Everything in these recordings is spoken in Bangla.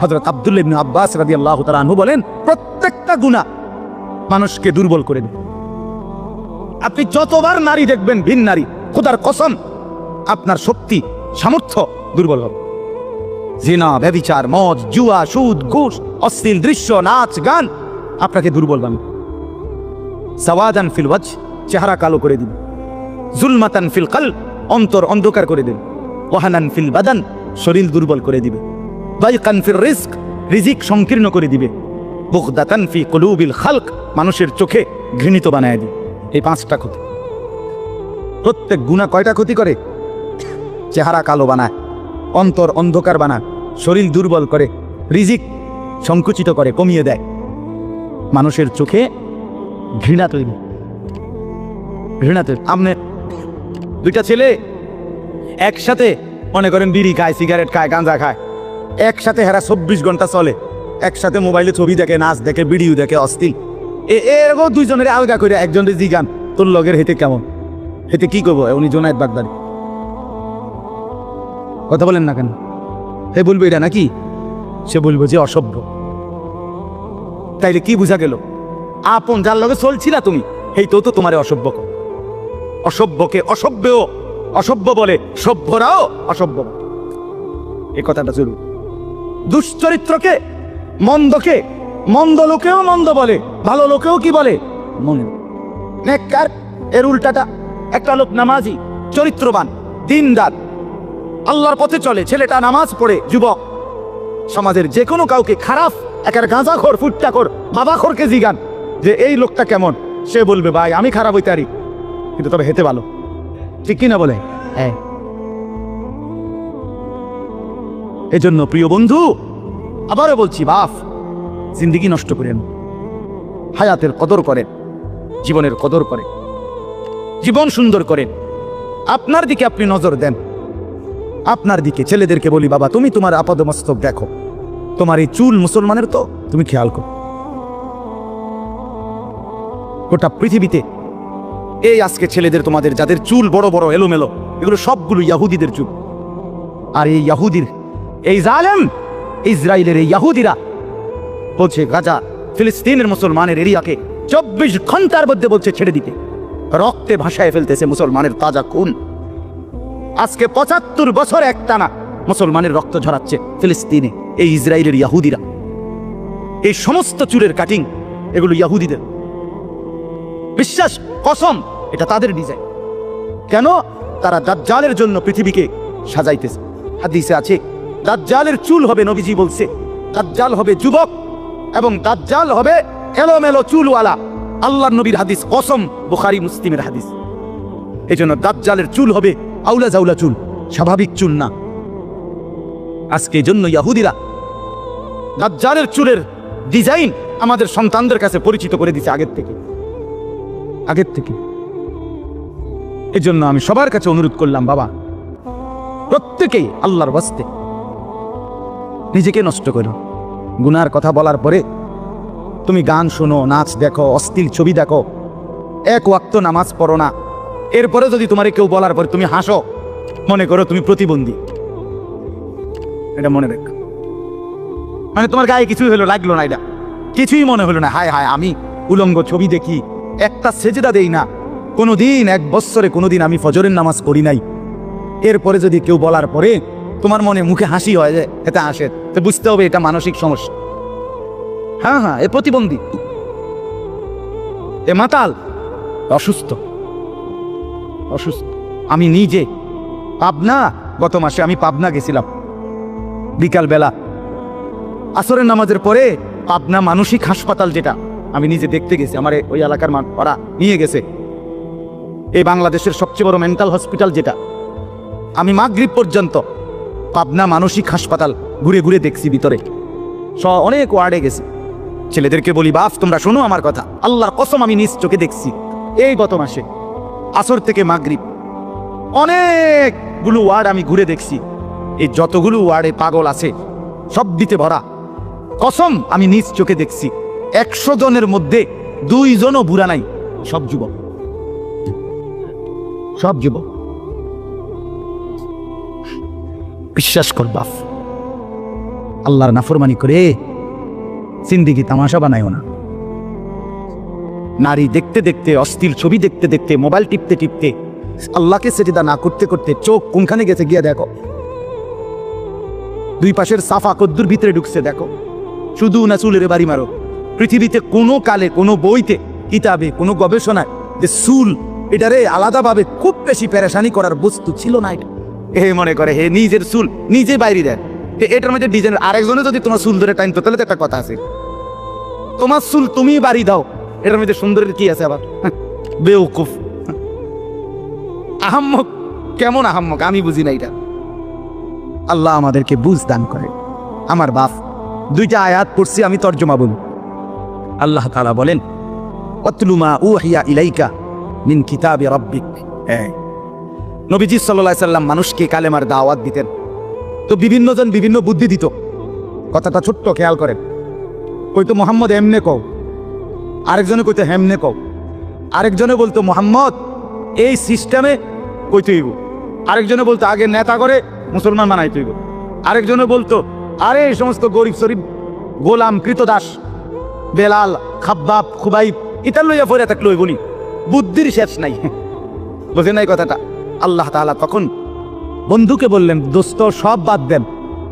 হজরত আব্দুল্লাহ ইবনে আব্বাস রাদি আল্লাহ তালু বলেন, প্রত্যেকটা গুণা মানুষকে দুর্বল করে দেবে আপনি যতবার নারী দেখবেন, ভিন নারী, খোদার কসম, আপনার শক্তি, সামর্থ্য দুর্বল হবে। জিনা ব্যবিচার মদ, জুয়া, সুদ, ঘুষ, অশ্লীল দৃশ্য, নাচ, গান আপনাকে দুর্বল বানাবে। সাওয়াদান ফিল ওয়াজ চেহারা কালো করে দিবে। জুলমাতান ফিল কাল অন্তর অন্ধকার করে দেবে। ওয়াহানান ফিল বাদান, শরীর দুর্বল করে দিবে। রিস্ক, রিজিক সংকীর্ণ করে দিবে। বুগদাতান ফি কলুবিল খালক, মানুষের চোখে ঘৃণিত বানায় দিবে। এই পাঁচটা ক্ষতি। প্রত্যেক গুণা কয়টা ক্ষতি করে? চেহারা কালো বানায়, অন্তর অন্ধকার বানায়, শরীর দুর্বল করে, রিজিক সংকুচিত করে, কমিয়ে দেয়। মানুষের চোখে ঘৃণা তৈরি। ঘৃণা তৈরি। আপনি দুইটা ছেলে একসাথে মনে করেন বিড়ি খায়, সিগারেট খায়, গাঁজা খায়। একসাথে হেরা চব্বিশ ঘণ্টা চলে। একসাথে মোবাইলে ছবি দেখে, নাচ দেখে, ভিডিও দেখে, অস্থির। এ এরকম দুইজনের আলগা করে একজনের জিগান, তোর লগের হেতে কেমন? হেতে কি করব উনি জোনায়েত বাগদারি কথা বলেন না কেন? হে বলবে এটা নাকি? সে বলব যে অসভ্য। তাইলে কি বুঝা গেল? আপন যার লগে চলছিলা তুমি এই তো তো তোমারে অসভ্য। অসভ্যকে অসভ্যও অসভ্য বলে, সভ্যরাও অসভ্য। এই কথাটা চলুন। দুশ্চরিত্রকে, মন্দকে মন্দ লোকেও মন্দ বলে, ভালো লোকেও কি বলে? নেককার, এর উল্টাটা একটা লোক নামাজি, চরিত্রবান, দিনদার। আল্লাহর পথে চলে, ছেলেটা নামাজ পড়ে, যুবক। সমাজের যে কোনো কাউকে খারাপ, একার গাঁজা খোর ফুটটা খোর বাবা খোরকে জিগান যে এই লোকটা কেমন? সে বলবে, ভাই, আমি খারাপ হইতে কিন্তু তবে হেতে ভালো। ঠিক কিনা বলে? হ্যাঁ। এজন্য প্রিয় বন্ধু, আবারও বলছি, বাফ, জিন্দিগি নষ্ট করেন। হায়াতের কদর করেন, জীবনের কদর করেন, জীবন সুন্দর করেন। আপনার দিকে আপনি নজর দেন। আপনার দিকে ছেলেদেরকে বলি, বাবা, তুমি তোমার আপাদমস্তক দেখো। তোমার এই চুল মুসলমানের তো, তুমি খেয়াল করো। গোটা পৃথিবীতে এই আজকে ছেলেদের তোমাদের, যাদের চুল বড় বড়, এলোমেলো, এগুলো সবগুলো ইয়াহুদিদের চুল। আর এই ইয়াহুদির এই জালেম ইসরায়েলের এই ইয়াহুদিরা। বলছে, গাজা ফিলিস্তিনের মুসলমানের এরিয়াকে চব্বিশ ঘণ্টার মধ্যে বলছে ছেড়ে দিতে। রক্তে ভাসায় ফেলতেছে মুসলমানের তাজা খুন। আজকে পঁচাত্তর বছর একটানা মুসলমানের রক্ত ঝরাচ্ছে ফিলিস্তিনে এই ইসরায়েলের ইয়াহুদিরা। এই সমস্ত চুলের কাটিং এগুলো ইয়াহুদিদের। বিশ্বাস, কসম, এটা তাদের ডিজাইন। কেন? তারা দাজ্জালের জন্য পৃথিবীকে সাজাইতেছে। হাদিসে আছে দাজ্জালের চুল হবে নবীজি বলছে। দাজ্জাল হবে যুবক এবং দাজ্জাল হবে এলোমেলো চুলওয়ালা। আল্লাহর নবীর হাদিস কসম, বুখারি, মুসলিমের হাদিস। এই জন্য দাজ্জালের চুল হবে আউলা জাউলা চুল, স্বাভাবিক চুল না। আজকে জন্য ইয়াহুদিরা দাজ্জালের চুলের ডিজাইন আমাদের সন্তানদের কাছে পরিচিত করে দিছে আগের থেকে। আগের থেকে। এজন্য আমি সবার কাছে অনুরোধ করলাম, বাবা, প্রত্যেকেই আল্লাহর বাস্তে নিজেকে নষ্ট করো। গুনার কথা বলার পরে তুমি গান শোনো, নাচ দেখো অস্থির ছবি দেখো, এক ওয়াক্ত নামাজ পড়ো না। এরপরে যদি তোমারে কেউ বলার পরে তুমি হাসো, মনে করো তুমি প্রতিবন্ধী। এটা মনে রেখ। মানে তোমার গায়ে কিছুই হলো, লাগল না এটা। কিছুই মনে হলো না। হায় হায়, আমি উলঙ্গ ছবি দেখি, একটা সেজদা দেই না। কোনোদিন, এক বৎসরে কোনোদিন আমি ফজরের নামাজ করি নাই। এরপরে যদি কেউ বলার পরে তোমার মনে মুখে হাসি হয় যে এটা আসে, তো বুঝতে হবে এটা মানসিক সমস্যা। হ্যাঁ হ্যাঁ এ প্রতিবন্ধী। এ মাতাল। অসুস্থ। অসুস্থ। আমি নিজে। পাবনা? গত মাসে আমি পাবনা গেছিলাম। বিকাল বেলা আসরের নামাজের পরে পাবনা মানসিক হাসপাতাল যেটা, আমি নিজে দেখতে গেছি, আমার ওই এলাকার ওরা নিয়ে গেছে। এই বাংলাদেশের সবচেয়ে বড় মেন্টাল হসপিটাল যেটা। আমি মাগরিব পর্যন্ত পাবনা মানসিক হাসপাতাল ঘুরে ঘুরে দেখছি ভিতরে। স, অনেক ওয়ার্ডে গেছি। ছেলেদেরকে বলি বাপ তোমরা শোনো আমার কথা। আল্লাহর কসম আমি নিজ চোখে দেখছি। এই গত মাসে, আসর থেকে মাগরিব, অনেকগুলো ওয়ার্ড আমি ঘুরে দেখছি। এই যতগুলো ওয়ার্ডে পাগল আছে, সব দিতে ভরা। কসম আমি নিজ চোখে দেখছি। একশো জনের মধ্যে দুইজনও বুড়া নাই, সব যুবক। সব যুবক। বিশ্বাস কর বাপ। আল্লাহর নাফরমানি করে সিন্দিগি তামাশা বানায়ও না। নারী দেখতে দেখতে অস্থির ছবি দেখতে দেখতে, মোবাইল টিপতে টিপতে, আল্লাহকে সেটিদা না করতে করতে চোখ কোনখানে গেছে গিয়ে দেখো। দুই পাশের সাফা কদ্দুর ভিতরে ঢুকছে দেখো। শুধু না চুলের বাড়ি মারো। পৃথিবীতে কোনো কালে, কোনো বইতে, কিতাবে, কোনো গবেষণায় যে চুল, এটারে আলাদাভাবে খুব বেশি পেরেশানি করার বস্তু ছিল না এটা। হে মনে করে হে নিজের চুল নিজে বাইরে দেয়। এ- এটার মধ্যে ডিজাইন আরেকজনে যদি তোমার চুল ধরে টাইম তো তাহলে তো একটা কথা আছে। তোমার চুল তুমি বাড়ি দাও। এটার মধ্যে সুন্দরের কি আছে আবার? হ্যাঁ, বেউকুফ। আহাম্মক কেমন আহাম্মক? আমি বুঝি না এটা। আল্লাহ আমাদেরকে বুঝ দান করে। আমার বাপ দুইটা আয়াত পড়ছি আমি তর্জমা বলি আল্লাহ তাআলা বলেন অতলুমা উহিয়া ইলাইকা মিন কিতাবি রাব্বিক। হ্যাঁ। নবীজি আলাইহি সাল্লাম মানুষকে কালেমার দাওয়াত দিতেন। তো বিভিন্ন জন বিভিন্ন বুদ্ধি দিত। কথাটা ছোট্ট খেয়াল করেন। কইতো, মোহাম্মদ এমনে কও। আরেকজনে কইতো, হেমনে কও। আরেকজনে বলতো, মোহাম্মদ, এই সিস্টেমে কইতে হইব। আরেকজনে বলতো, আগে নেতা করে মুসলমান বানাইতে হইব। আরেকজনে বলতো, আরে, এই সমস্ত গরিব শরীফ, গোলাম, কৃতদাস, বেলাল, খাব্বাব, খুবাইব, ইতার লইয়া পড়ে থাকলে হইবনি বুদ্ধির শেষ নাই। বোঝে নাই কথাটা? আল্লাহ তাআলা তখন বন্ধুকে বললেন, দোস্ত, সব বাদ দেন।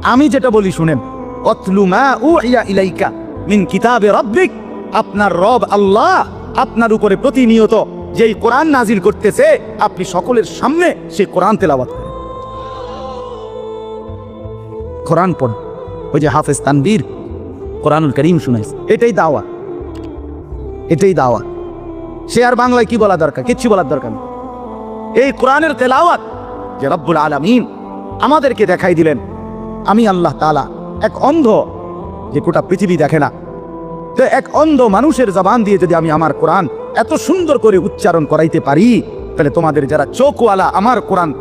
আমি যেটা বলি শুনেন। অতলু মা উহিয়া ইলাইকা মিন কিতাবে রব্বিক। আপনার রব আল্লাহ, আপনার উপরে প্রতিনিয়ত যেই কোরআন নাজিল করতেছে, আপনি সকলের সামনে সেই কোরআন তেলাওয়াত করেন। কোরআন পড় ওই যে হাফেজ তানবীর কোরআনুল করিম শুনাইছে। এটাই দাওয়া। এটাই দাওয়া। সে আর বাংলায় কি বলা দরকার? কিচ্ছু বলার দরকার নেই এই কোরআনের তেলাওয়াত যে রব্বুল আলামিন আমাদেরকে দেখাই দিলেন। আমি আল্লাহ তাআলা এক অন্ধ যে গোটা পৃথিবী দেখে না। তো এক অন্ধ মানুষের জবান দিয়ে যদি আমি আমার কোরআন এত সুন্দর করে উচ্চারণ করাইতে পারি, তাহলে তোমাদের যারা চোখওয়ালা আমার কোরআন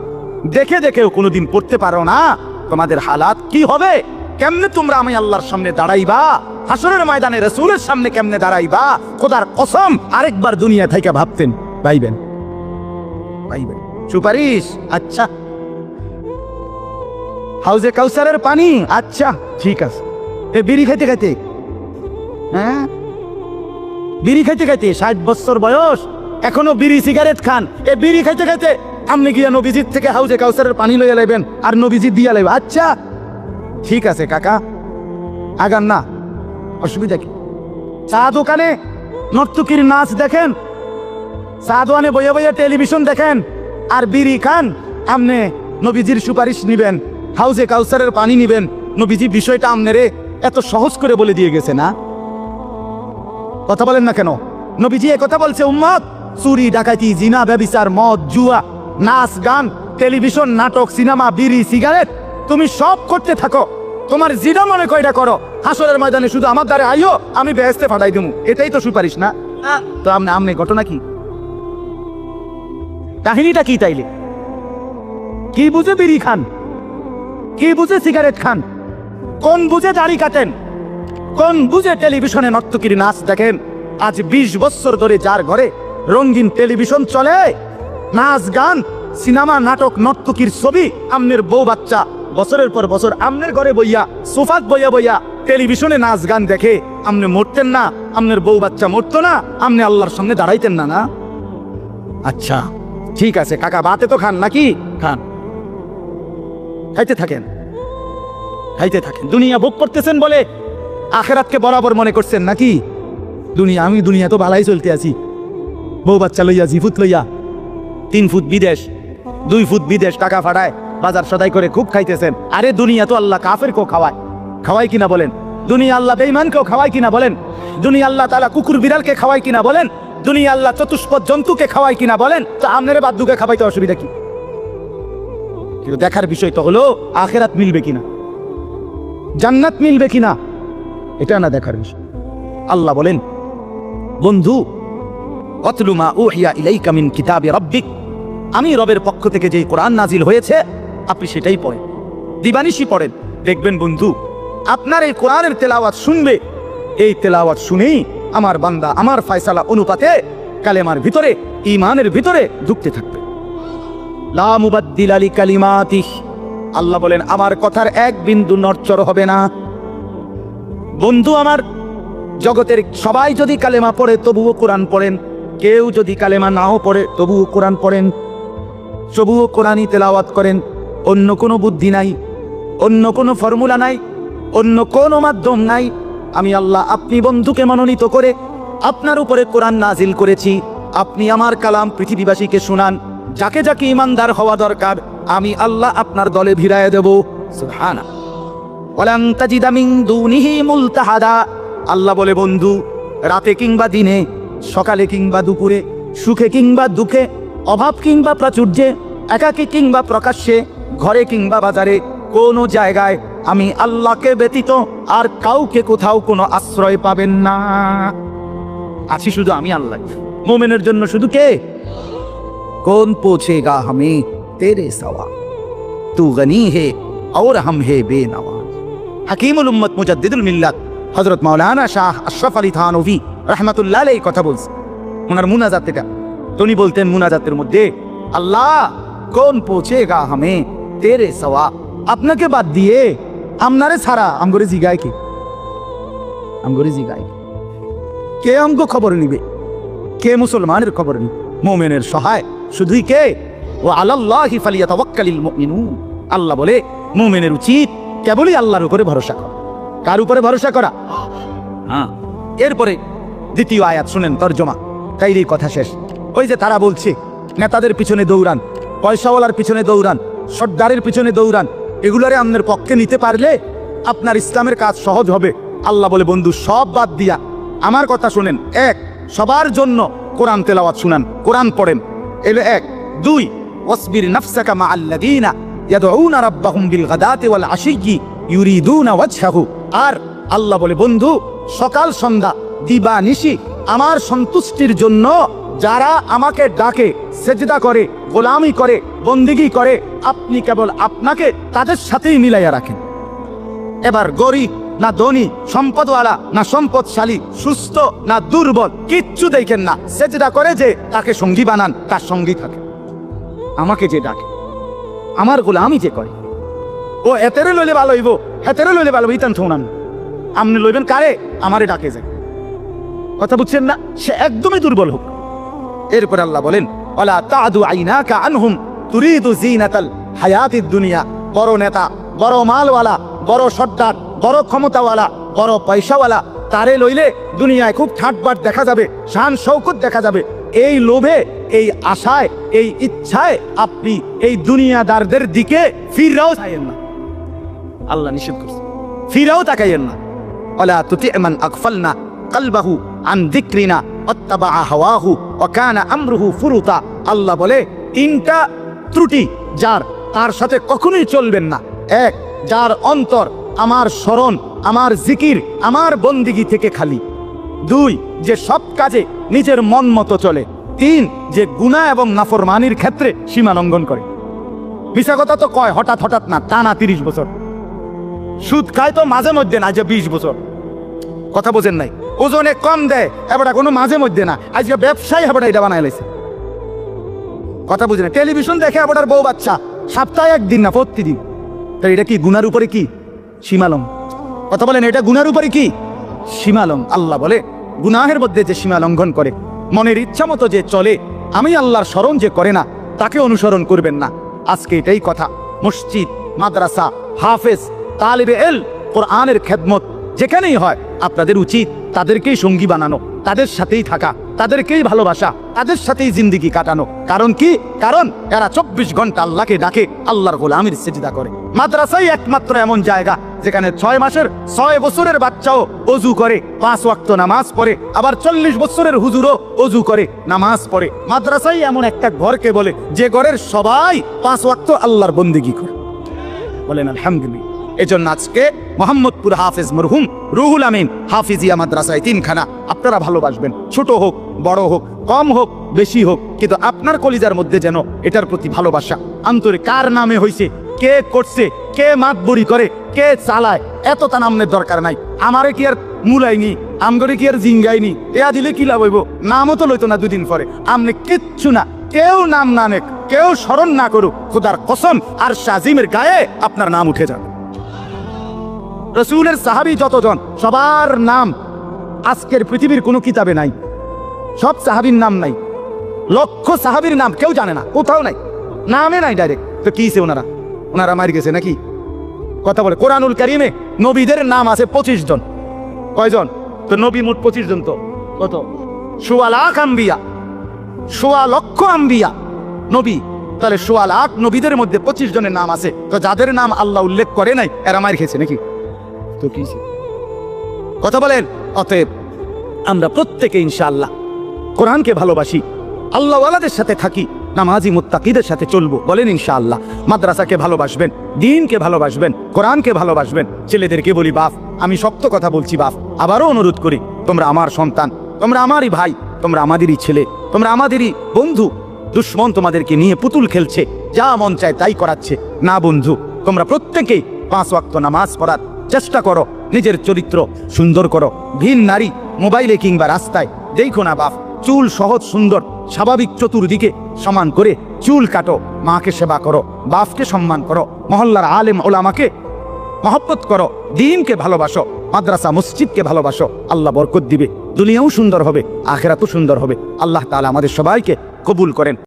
দেখে দেখেও কোনোদিন পড়তে পারো না, তোমাদের হালাত কি হবে? কেমনে তোমরা আমি আল্লাহর সামনে দাঁড়াইবা? হাসরের ময়দানে রসুলের সামনে কেমনে দাঁড়াইবা? খোদার কসম আরেকবার দুনিয়া থেকে ভাবতেন পাইবেন পাইবেন সুপারিশ? আচ্ছা। হাউজে কাউসারের পানি? আচ্ছা ঠিক আছে। এ বিড়ি খাইতে খাইতে হ্যাঁ? বিড়ি খাইতে খাইতে ষাট বছর বয়স, এখনও বিড়ি সিগারেট খান। এ বিড়ি খাইতে খাইতে আপনি গিয়া নবীজির থেকে হাউজে কাউসারের পানি লইয়া লাইবেন, আর নবীজি দিয়া লাইবেন আচ্ছা। ঠিক আছে, কাকা। আগান না। অসুবিধা কি? চা দোকানে নর্তকীর নাচ দেখেন? দোকানে বইয়া বইয়া টেলিভিশন দেখেন। আর বিড়ি খান আমনে নবীজির সুপারিশ নিবেন। হাউজে কাউসারের পানি নিবেন। নবীজি বিষয়টা আমনেরে এত সহজ করে বলে দিয়ে গেছে না? কথা বলেন না কেন? নবীজি কথা বলছে উম্মত চুরি ডাকাতি জিনা ব্যবিচার মদ জুয়া নাচ গান টেলিভিশন নাটক সিনেমা বিড়ি সিগারেট তুমি সব করতে থাকো। তোমার জিনা মনে কয়টা করো? হাসরের ময়দানে শুধু আমার দ্বারে আইও আমি বেহেস্তে ফাটাই দেবো এটাই তো সুপারিশ না? তো আমনে আমনে ঘটনা কি? কাহিনীটা কি তাইলে? কি বুঝে বিড়ি খান? কি বুঝে সিগারেট খান? কোন বুঝে দাড়ি কাটেন? কোন বুঝে টেলিভিশনে নর্তকীর নাচ দেখেন? আজ ২০ বছর ধরে যার ঘরে রঙিন টেলিভিশন চলে, নাচ, গান, সিনেমা, নাটক, নর্তকীর ছবি, আমনের বউ বাচ্চা, বছরের পর বছর আমনের ঘরে বইয়া, সোফাত বইয়া বইয়া টেলিভিশনে নাচ, গান দেখে, আমনে মরতেন না, আমনের বউ বাচ্চা মরতো না, আমনে আল্লাহর সঙ্গে দাঁড়াইতেন না না? আচ্ছা। ঠিক আছে কাকা বাতে তো খান নাকি? খান। খাইতে থাকেন। খাইতে থাকেন। দুনিয়া ভোগ করতেছেন বলে আখেরাতকে বরাবর মনে করছেন নাকি? দুনিয়া আমি দুনিয়া তো ভালাই চলতে আছি। বউ বাচ্চা লইয়া জি ফুট লইয়া তিন ফুট বিদেশ দুই ফুট বিদেশ টাকা ফাটায় বাজার সদাই করে খুব খাইতেছেন। আরে দুনিয়া তো আল্লাহ কাফের কেউ খাওয়ায়। খাওয়াই কিনা বলেন? দুনিয়া আল্লাহ বেইমানকেও খাওয়াই কিনা বলেন? দুনিয়া আল্লাহ তালা কুকুর বিড়ালকে খাওয়াই কিনা বলেন? দুনিয়া আল্লাহ চতুষ্পদ জন্তুকে খাওয়াই কিনা বলেন, তো আপনারে বাদ্যুকে খাওয়াইতে অসুবিধা কি? দেখার বিষয় তো হলো, আখেরাত মিলবে কিনা? জান্নাত মিলবে কিনা? এটা না দেখার বিষয়। আল্লাহ বলেন, বন্ধু আমি রবের পক্ষ থেকে যে কোরআন নাজিল হয়েছে, আপনি সেটাই পড়েন। দিবানিশি পড়েন। দেখবেন বন্ধু, আপনার এই কোরআনের তেলাওয়াত শুনবে এই তেলাওয়াত শুনেই আমার বান্দা, আমার ফয়সালা অনুপাতে কালেমার ভিতরে ইমানের ভিতরে ঢুকতে থাকবে। আল্লাহ বলেন, আমার কথার এক বিন্দু নড়চড় হবে না। বন্ধু আমার, জগতের সবাই যদি কালেমা পড়ে, তবুও কোরআন পড়েন। কেউ যদি কালেমা নাও পড়ে, তবুও কোরআন পড়েন। তবুও কোরআনই তেলাওয়াত করেন। অন্য কোনো বুদ্ধি নাই, অন্য কোনো ফর্মুলা নাই, অন্য কোনো মাধ্যম নাই। আমি আল্লাহ আপনি বন্ধুকে মনোনীত করে আপনার উপরে কোরআন নাজিল করেছি। আপনি আমার কালাম পৃথিবীবাসীকে শোনান। যাকে যাকে ইমানদার হওয়া দরকার, আমি আল্লাহ আপনার দলে ভিড়ায় দেব। আল্লাহ বলে, বন্ধু, রাতে কিংবা দিনে, সকালে কিংবা দুপুরে, সুখে কিংবা দুঃখে, অভাব কিংবা প্রাচুর্যে, একাকী কিংবা প্রকাশ্যে, ঘরে কিংবা বাজারে, কোনো জায়গায় আমি আল্লাহকে ব্যতীত আর কাউকে কোথাও কোনো আশ্রয় পাবেন না। আছি শুধু আমি আল্লাহ। মোমেনের জন্য শুধু কে? কোন পৌঁছেগা হামে তেরে সওয়া? তু গনি হে আর হাম হে বে নওয়া হাকিমুল উম্মত মুজাদ্দিদুল মিল্লাত, হযরত মাওলানা শাহ আশরাফ আলী থানভি রাহমাতুল্লাহ এই কথা বলছে। ওনার মুনাজাত এটা। তিনি বলতেন মুনাজাতের মধ্যে, আল্লাহ, কোন পৌঁছেগা হামে তেরে সওয়া? আপনাকে বাদ দিয়ে আমনারে ছাড়া, আমগরে জিগায় কি? আমগরে জিগায় কি? আমগো খবর নিবে? কে মুসলমানের খবর নিবে? মোমেনের সহায় শুধুই কে? ও মুমিনুন। আল্লাহ বলে, মোমেনের উচিত কেবলই আল্লাহর উপরে ভরসা করা। কার উপরে ভরসা করা? হ্যাঁ। এরপরে দ্বিতীয় আয়াত শুনেন, তর্জমা। তাইলেই কথা শেষ। ওই যে তারা বলছে, নেতাদের পিছনে দৌড়ান, পয়সাওয়ালার পিছনে দৌড়ান, সর্দারের পিছনে দৌড়ান এগুলারে আপনার পক্ষে নিতে পারলে আপনার ইসলামের কাজ সহজ হবে। আল্লাহ বলে, বন্ধু, সব বাদ দিয়া। আমার কথা শুনেন। এক, সবার জন্য কোরআন তেলাওয়াত শুনান, কোরআন পড়েন। এলো এক। দুই, ওয়াসবির নাফসাকা মা আল্লাযীনা ইয়াদউনা রাব্বাহুম বিল গাদাতি ওয়াল আশিয়্যি ইউরিদুনা ওয়াজহাহু। আর আল্লাহ বলে, বন্ধু, সকাল সন্ধ্যা, দিবা নিশি, আমার সন্তুষ্টির জন্য যারা আমাকে ডাকে, সেজদা করে, গোলামি করে, বন্দিগি করে আপনি কেবল আপনাকে তাদের সাথেই মিলাইয়া রাখেন। এবার গরিব না ধনী, সম্পদওয়ালা না সম্পদশালী, সুস্থ না দুর্বল, কিচ্ছু দেখেন না। সেজদা করে যে তাকে সঙ্গী বানান, তার সঙ্গী থাকে। আমাকে যে ডাকে, আমার গোলামি যে করে। ও এতেরে লইলে ভালো হইব, হেতেরে লইলে ভালো হইতাম থৌনান আপনি লইবেন কারে? আমারে ডাকে যায়। কথা বুঝছেন না? সে একদমই দুর্বল হোক। এরপর আল্লাহ বলেন ওলা তাদু আইনাকা আনহুম? তুরিদু জিনাতাল হায়াতিদ দুনিয়া। বড় নেতা, বড় মালওয়ালা, বড় সর্দার, বড় ক্ষমতাওয়ালা, বড় পয়সাওয়ালা, তারে লইলে দুনিয়ায় খুব ঠাটবাট দেখা যাবে, শান শৌকত দেখা যাবে। এই লোভে, এই আশায়, এই ইচ্ছায় আপনি এই দুনিয়াদারদের দিকে ফিররাও চাইেন না। আল্লাহ নিষেধ করছে। ফিরাও তাকাইয়েন না। ওলা তুতি মান আকফালনা কলবাহু আন যিকরিনা ওয়াত্তাবা হাওয়াহু, ওয়া কানা আমরুহু ফুরুতা। আল্লাহ বলে তিনটা ত্রুটি যার তার সাথে কখনোই চলবেন না। এক, যার অন্তর আমার স্মরণ, আমার জিকির, আমার বন্দিগি থেকে খালি। দুই, যে সব কাজে নিজের মন মতো চলে। তিন, যে গুনাহ এবং নাফরমানির ক্ষেত্রে সীমা লঙ্ঘন করে। মিশা কথা তো কয়, হঠাৎ হঠাৎ না টানা তিরিশ বছর। সুদ খায় তো মাঝে মধ্যে না, যে বিশ বছর। কথা বোঝেন নাই। ওজনে কম দেয়, এবার কোনো মাঝে মধ্যে না। আজকে ব্যবসায়ী এবার এটা বানাই লাইছে। কথা বুঝেন টেলিভিশন দেখে এবার বউ বাচ্চা। সপ্তাহে একদিন না, প্রতিদিন। তো এটা কি, গুনার উপরে কি? সীমালম কথা বলেন, এটা গুনার উপরে কি? সীমালম আল্লাহ বলে, গুনাহের মধ্যে যে সীমা লঙ্ঘন করে, মনের ইচ্ছা মতো যে চলে, আমি আল্লাহর স্মরণ যে করে না, তাকে অনুসরণ করবেন না। আজকে এটাই কথা। মসজিদ, মাদ্রাসা, হাফেজ, তালিবে এল, কোরআনের খেদমত, যেখানেই হয়, আপনাদের উচিত তাদেরকেই সঙ্গী বানানো, তাদের সাথেই থাকা। তাদেরকেই ভালোবাসা, তাদের সাথেই জিন্দিগি কাটানো। কারণ কি? কারণ এরা চব্বিশ ঘণ্টা আল্লাহকে ডাকে, আল্লাহর গোলামির সেজিদা করে। মাদ্রাসাই একমাত্র এমন জায়গা, যেখানে ছয় মাসের ছয় বছরের বাচ্চাও অজু করে, পাঁচ ওয়াক্ত নামাজ পড়ে, আবার চল্লিশ বছরের হুজুরও অজু করে, নামাজ পড়ে। মাদ্রাসাই এমন একটা ঘরকে বলে, যে ঘরের সবাই পাঁচ ওয়াক্ত আল্লাহর বন্দিগি করে। বলেন, আলহামদুলিল্লাহ। এজন্য আজকে মোহাম্মদপুর হাফেজ মরহুম রুহুল আমিন হাফিজিয়া মাদ্রাসায় তিনখানা। আপনারা ভালোবাসবেন। ছোট হোক, বড় হোক, কম হোক, বেশি হোক, কিন্তু আপনার কলিজার মধ্যে যেন এটার প্রতি ভালোবাসা। আন্তরিক কার নামে হইছে, কে করছে, কে মাতবরি করে, কে চালায়, এত তা নামের দরকার নাই। আমারে কি আর মুলাইনি, আমগরে কি আর জিঙ্গাইনি, এয়া দিলে কি লাভ হইব? নামও তো লইতো না দুদিন পরে। আমনে কিচ্ছু না, কেউ নাম না নেক, কেউ স্মরণ না করুক। খুদার কসম, আর শাজিমের গায়ে আপনার নাম উঠে যাবে। রসুলের সাহাবি যতজন, সবার নাম আজকের পৃথিবীর কোনো কিতাবে নাই। সব সাহাবির নাম নাই। লক্ষ সাহাবির নাম কেউ জানে না, কোথাও নাই। নামে নাই ডাইরেক্ট তো কি সে ওনারা? ওনারা মারি গেছে নাকি? কথা বলে, কোরআনুল কারিমে নবীদের নাম আছে পঁচিশ জন। কয়জন? তো নবী মোট পঁচিশ জন তো। কত? সোয়া লাখ আম্বিয়া। সোয়া লক্ষ আম্বিয়া নবী। তাহলে সোয়া লাখ নবীদের মধ্যে পঁচিশ জনের নাম আছে। তো যাদের নাম আল্লাহ উল্লেখ করে নাই, এরা মার খেয়েছে নাকি? তো কি কথা বলেন অতএব আমরা প্রত্যেকে ইনশাআল্লাহ কোরআনকে ভালোবাসি আল্লাহওয়ালাদের সাথে থাকি নামাজি মুত্তাকিদের সাথে চলবো বলেন ইনশাআল্লাহ। মাদ্রাসাকে ভালোবাসবেন দিনকে ভালোবাসবেন কোরআনকে ভালোবাসবেন ছেলেদেরকে বলি বাপ আমি শক্ত কথা বলছি বাপ আবারও অনুরোধ করি তোমরা আমার সন্তান তোমরা আমারই ভাই তোমরা আমাদেরই ছেলে তোমরা আমাদেরই বন্ধু দুশ্মন তোমাদেরকে নিয়ে পুতুল খেলছে যা মন চায় তাই করাচ্ছে না বন্ধু তোমরা প্রত্যেকেই পাঁচ ওয়াক্ত নামাজ পড়ার চেষ্টা করো, নিজের চরিত্র সুন্দর করো। ভিন নারী মোবাইলে কিংবা রাস্তায়, দেখো না বাপ, চুল সহজ সুন্দর, স্বাভাবিক চতুর্দিকে সমান করে চুল কাটো, মাকে সেবা করো, বাপকে সম্মান করো, মহল্লার আলেম ওলামাকে মহব্বত করো, দিনকে ভালোবাসো, মাদ্রাসা মসজিদকে ভালোবাসো, আল্লাহ বরকত দিবে। দুনিয়াও সুন্দর হবে, আখেরাতও সুন্দর হবে। আল্লাহ তাআলা আমাদের সবাইকে কবুল করেন।